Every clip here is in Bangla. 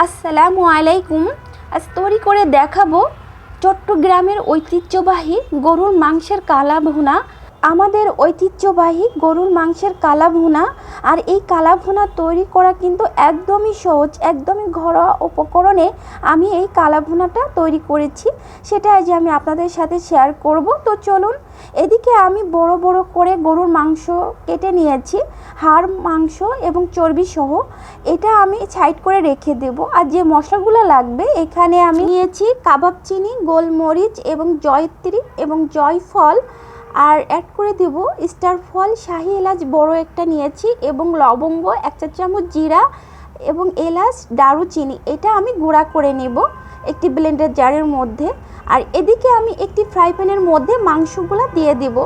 আসসালামু আলাইকুম। আজ তৈরি করে দেখাবো চট্টগ্রামের ঐতিহ্যবাহী গরুর মাংসের কালা ভুনা আমাদের ঐতিহ্যবাহী গরুর মাংসের কালা ভুনা আর এই কালা ভুনা তৈরি করা কিন্তু একদমই সহজ, একদমই ঘরোয়া উপকরণে আমি এই কালা ভুনাটা তৈরি করেছি। সেটা আজ আমি আপনাদের সাথে শেয়ার করব। তো চলুন, এদিকে আমি বড় বড় করে গরুর মাংস কেটে নিয়েছি, হাড় মাংস এবং চর্বি সহ। এটা আমি সাইড করে রেখে দেব। আর যে মশলাগুলো লাগবে, এখানে আমি নিয়েছি কাবাব চিনি, গোলমরিচ এবং জয়ত্রী এবং জয়ফল। আর অ্যাড করে দেব স্টার ফল, শাহি এলাচ বড় একটা নিয়েছি এবং লবঙ্গ এক চা চামচ জিরা এবং এলাচ, দারুচিনি। এটা আমি গুঁড়া করে নেব একটি ব্লেন্ডার জারের মধ্যে। আর এদিকে আমি একটি ফ্রাই প্যানের মধ্যে মাংসগুলো দিয়ে দেব।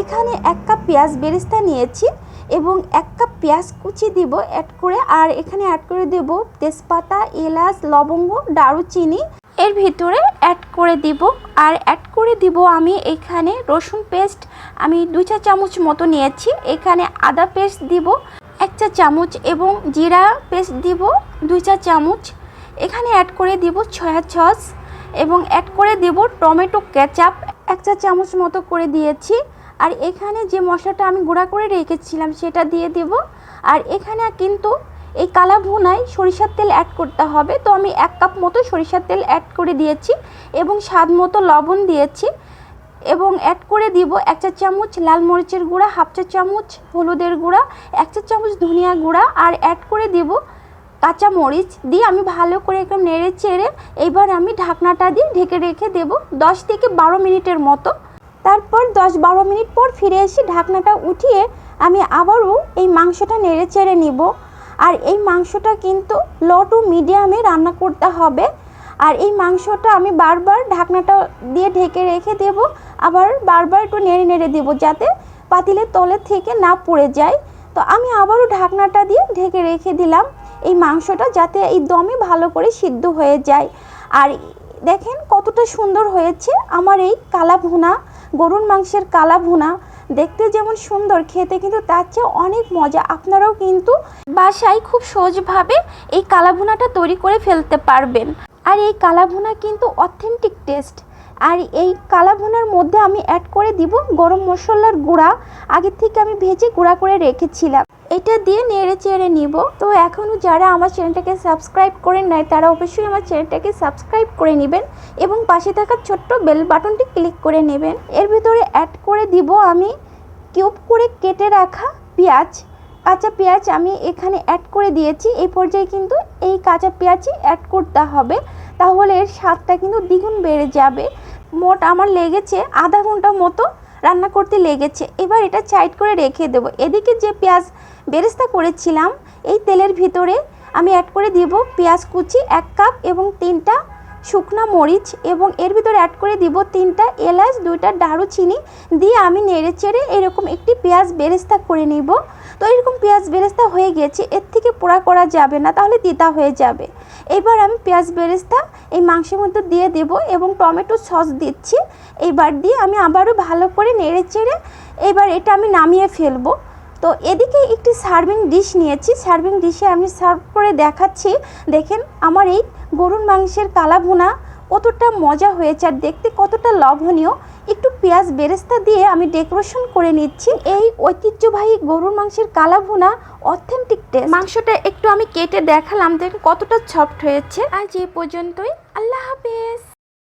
এখানে এক কাপ পেঁয়াজ বেরেস্তা নিয়েছি এবং এক কাপ পেঁয়াজ কুচি দিব অ্যাড করে। আর এখানে অ্যাড করে দেব তেজপাতা, এলাচ, লবঙ্গ, দারুচিনি। এর ভিতরে অ্যাড করে দিব। আর অ্যাড করে দিব আমি এখানে রসুন পেস্ট আমি দু চা চামচ মতো নিয়েছি। এখানে আদা পেস্ট দিব, এক চা চামচ এবং জিরা পেস্ট দিব, দুই চা চামচ। এখানে অ্যাড করে দিব ছয়া সস এবং অ্যাড করে দেব টমেটো কেচাপ এক চা চামচ মতো করে দিয়েছি। আর এখানে যে মশলাটা আমি গুঁড়া করে রেখেছিলাম সেটা দিয়ে দেব। আর এখানে কিন্তু এই কালা ভুনায় সরিষার তেল অ্যাড করতে হবে। তো আমি এক কাপ মতো সরিষার তেল অ্যাড করে দিয়েছি এবং স্বাদ মতো লবণ দিয়েছি এবং অ্যাড করে দিব এক চা চামচ লাল মরিচের গুঁড়া, হাফ চা চামচ হলুদের গুঁড়া, এক চা চামচ ধনিয়া গুঁড়া আর অ্যাড করে দিব কাঁচা মরিচ দিয়ে আমি ভালো করে একদম নেড়ে চেড়ে এবার আমি ঢাকনাটা দিয়ে ঢেকে রেখে দেব দশ থেকে বারো মিনিটের মতো। তারপর দশ বারো মিনিট পর ফিরে এসে ঢাকনাটা উঠিয়ে আমি আবারও এই মাংসটা নেড়ে চেড়ে নিব। আর এই মাংসটা কিন্তু লো টু মিডিয়ামে রান্না করতে হবে। আর এই মাংসটা আমি বারবার ঢাকনাটা দিয়ে ঢেকে রেখে দেব। আবার বারবার একটু নেড়ে নেড়ে দেবো যাতে পাতিলের তলে থেকে না পড়ে যায়। তো আমি আবারও ঢাকনাটা দিয়ে ঢেকে রেখে দিলাম। এই মাংসটা যাতে এই দমে ভালো করে সিদ্ধ হয়ে যায়। আর দেখেন কতটা সুন্দর হয়েছে। আমার এই কালা ভুনা, গরুর মাংসের কালা ভুনা দেখতে যেমন সুন্দর, খেতে কিন্তু তার চেয়ে অনেক মজা। আপনারাও কিন্তু বাসায় খুব সহজভাবে এই কালা ভুনাটা তৈরি করে ফেলতে পারবেন। আর এই কালা ভুনা কিন্তু অথেন্টিক টেস্ট আর এই কালা ভুনার মধ্যে আমি অ্যাড করে দিব গরম মশলার গুঁড়া। আগে থেকে আমি ভেজে গুঁড়া করে রেখেছিলাম। এটা দিয়ে নেড়ে চেড়ে নিব। তো এখনও যারা আমার চ্যানেলটাকে সাবস্ক্রাইব করেন নাই, তারা অবশ্যই আমার চ্যানেলটাকে সাবস্ক্রাইব করে নেবেন এবং পাশে থাকা ছোট্ট বেল বাটনটি ক্লিক করে নেবেন। এর ভিতরে অ্যাড করে দিব আমি কিউব করে কেটে রাখা পেঁয়াজ। কাঁচা পেঁয়াজ আমি এখানে অ্যাড করে দিয়েছি। এই পর্যায়ে কিন্তু এই কাঁচা পেঁয়াজই অ্যাড করতে হবে। তাহলে এর স্বাদটা কিন্তু দ্বিগুণ বেড়ে যাবে। মোট আমার লেগেছে আধা ঘণ্টা মতো রান্না করতে লেগেছে। এবার এটা চাইট করে রেখে দেব। এদিকে যে পেঁয়াজ বেরেস্তা করেছিলাম, এই তেলের ভিতরে আমি অ্যাড করে দিব পেঁয়াজ কুচি এক কাপ এবং তিনটা শুকনা মরিচ এবং এর ভিতরে অ্যাড করে দিব তিনটা এলাচ, দুইটা দারুচিনি। দিয়ে আমি নেড়ে চেড়ে এরকম একটি পেঁয়াজ বেরেস্তা করে নিব। তো এরকম পেঁয়াজ বেরেস্তা হয়ে গেছে, এর থেকে পোড়া করা যাবে না, তাহলে তিতা হয়ে যাবে। এবার আমি পেঁয়াজ বেরেস্তা এই মাংসের মধ্যে দিয়ে দেব এবং টমেটো সস দিচ্ছি। এইবার দিয়ে আমি আবারও ভালো করে নেড়ে চেড়ে এবার এটা আমি নামিয়ে ফেলব। তো এদিকে একটি সার্ভিং ডিশ নিয়েছি। সার্ভিং ডিশে আমি সার্ভ করে দেখাচ্ছি। দেখেন, আমার এই গরুর মাংসের কালা ভুনা কতটা মজা হয়েছে আর দেখতে কতটা লবণীয় একটু পেঁয়াজ বেরেস্তা দিয়ে আমি ডেকোরেশন করে নিচ্ছি। এই ঐতিহ্যবাহী গরুর মাংসের কালা ভুনা অথেন্টিক টেস্ট মাংসটা একটু আমি কেটে দেখালাম, দেখেন কতটা সফট হয়েছে। আজ এ পর্যন্তই। আল্লাহ হাফেজ।